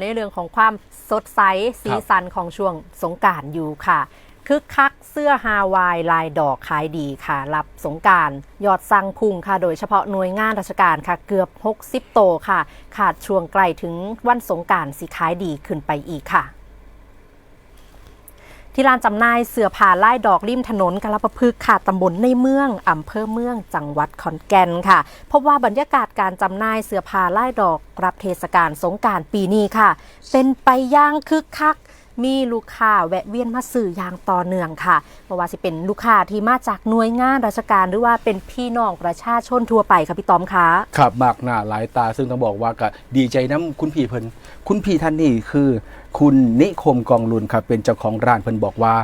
ในเรื่องของความสดใสสีสันของช่วงสงกรารอยู่ค่ะคึกคักเสื้อฮาวายลายดอกขายดีค่ะ รับสงกรารยอดสั่งพุ่งค่ะ โดยเฉพาะหน่วยงานราชการค่ะ เกือบ 60 โตค่ะ ขาดช่วงใกล้ถึงวันสงกรารสิขายดีขึ้นไปอีกค่ะ ที่ลานจำหน่ายเสือผ่าลายดอกริมถนนกาลปะพฤกษ์ค่ะตำบลในเมืองอำเภอเมืองจังหวัดขอนแก่นค่ะ พบว่าบรรยากาศการจำหน่ายเสือผ่าลายดอกรับเทศกาลสงการปีนี้ค่ะ เป็นไปย่างคึกคัก มีลูกค้าแวะเวียนมาซื้ออย่างต่อเนื่องค่ะเพราะว่าสิเป็นลูกค้าที่มาจากหน่วยงานราชการหรือว่าเป็นพี่น้องประชาชนทั่วไปค่ะพี่ต้อมคะครับมากหน้าหลายตาซึ่งต้องบอกว่าก็ดีใจน้ำคุณพี่เพิ่นคุณพี่ท่านนี้คือ คุณนิคมกองลุนครับเป็นเจ้าของร้านเพิ่นบอกว่า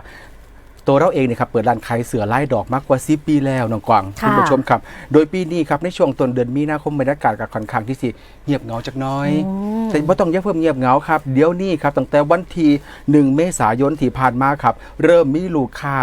ตัวเราเองเนี่ยครับเปิดร้านขายเสือลายดอกมากกว่า10ปีแล้วน้องกวางค่ะณผู้ชมครับ โดยปีนี้ครับในช่วงต้นเดือนมีนาคมบรรยากาศกับค่อนข้างที่สิเงียบเหงาจักหน้อยอืมแต่ไม่ต้องอยักเพิ่มเงียบเหงาครับเดี๋ยวนี้ครับตั้งแต่วันที่1เมษายนที่ผ่านมาครับเริ่มมีลูกค้า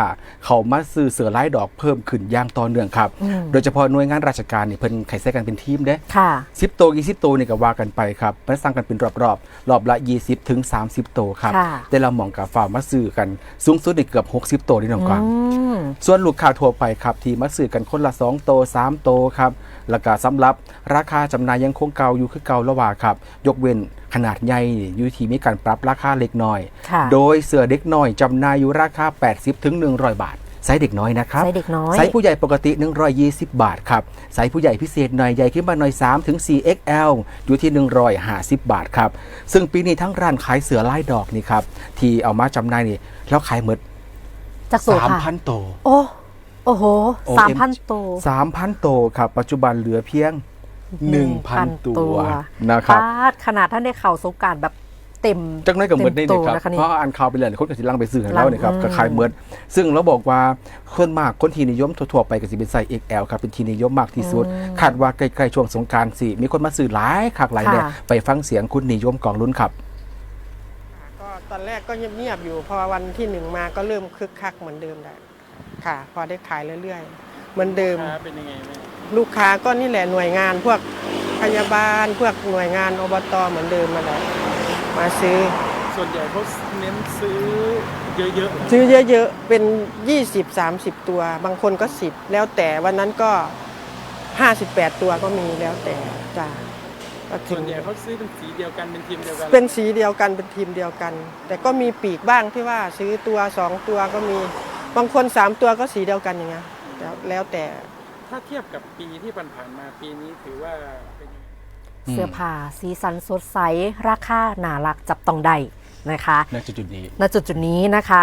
เขามาซื้อเสือลายดอกเพิ่มขึ้นอย่างต่อเนื่องครับอืมโดยเฉพาะหน่วยงานราชการนี่เพิ่นไข่ใส่กันเป็นทีมเด้ค่ะสิบโตกี่สิบโตนี่ก็ว่ากันไปครับมันสร้างกันเป็นรอบๆรอบละ 20ถึง30 โตครับค่ะแต่เรามองกับฝ่าวมาซื้อกันสูงสุดได้เกือบ 60 โตนี่น้องกวางอืมส่วนลูกค้าทั่วไปครับที่มาซื้อกันคนละ2โต3โตครับแล้วก็สำหรับราคาจำหน่ายยังคงเก่าอยู่คือเก่าละว่าครับ ยกเว้นขนาดใหญ่นี่อยู่ที่มีการปรับราคาเล็กน้อยค่ะโดยเสือเด็กน้อยจำหน่ายอยู่ราคา 80ถึง100 บาทไซส์เด็กน้อยนะครับไซส์เด็กน้อยไซส์ผู้ใหญ่ปกติ 120 บาทครับไซส์ผู้ใหญ่พิเศษหน่อยใหญ่ขึ้นมาหน่อย3ถึง4 XL อยู่ที่ 150 บาทครับ ซึ่งปีนี้ทั้งร้านขายเสือลายดอกนี่ครับ ที่เอามาจำหน่ายนี่แล้วขายหมด จากโซค่ะ3,000โตโอ้โอ้โหโอ้ สามเอ็มพันตัว3,000โตครับ ปัจจุบันเหลือเพียง1,000 ตัวนะครับ ปาดขนาดท่านได้เข่าสงกรารแบบเต็มจังน้อยกับเมิดได้เต็นี่มครับ ตัวนะคะนี่เพราะอันข่าวไปเลยคนกับสิลังไปซื้อให้เราเนี่ยครับอืมก็ขายเมิดซึ่งเราบอกว่าคนมากคนที่นิยมทั่วๆไปก็สิเป็นไซส์ XL ครับเป็นที่นิยมมากที่สุดคาดว่าใกล้ๆช่วงสงกรารสิมีคนมาซื้อหลายคักหลายเนี่ยค่ะไปฟังเสียงคุณนิยมกองลุ้นครับก็ ตอนแรกก็เงียบๆอยู่ พอวันที่หนึ่งมาก็เริ่มคึกคักเหมือนเดิมแล้วค่ะ พอได้ขายเรื่อยๆ เหมือนเดิม ค้าเป็นยังไงแม่ลูกค้าก็นี่แหละหน่วยงานพวกพยาบาล พวกหน่วยงานอบตเหมือนเดิมมาแหละมาซื้อ ส่วนใหญ่เขาเน้นซื้อเยอะๆซื้อเยอะๆ เป็น 20-30 ตัว บางคนก็ 10 แล้วแต่วันนั้นก็ 58 ตัวก็มีแล้วแต่จ้า ก็ถึส่วงนใหญ่เขาซื้อเป็นสีเดียวกันเป็นทีมเดียวกันเป็นสีเดียวกันเป็นทีมเดียวกัน แต่ก็มีปีกบ้างที่ว่าซื้อตัวสองตัวก็มีบางคนสามตัวก็สีเดียวกันอย่างเงี้ยแล้วแล้วแต่ถ้าเทียบกับปีที่ผ่านๆมาปีนี้ถือว่าเป็นยังไง อืม เสื้อผ้าสีสันสดใส ราคาหนารักจับต้องได้นะคะ ณจุดๆนี้ ณจุดจุดๆนี้นะคะ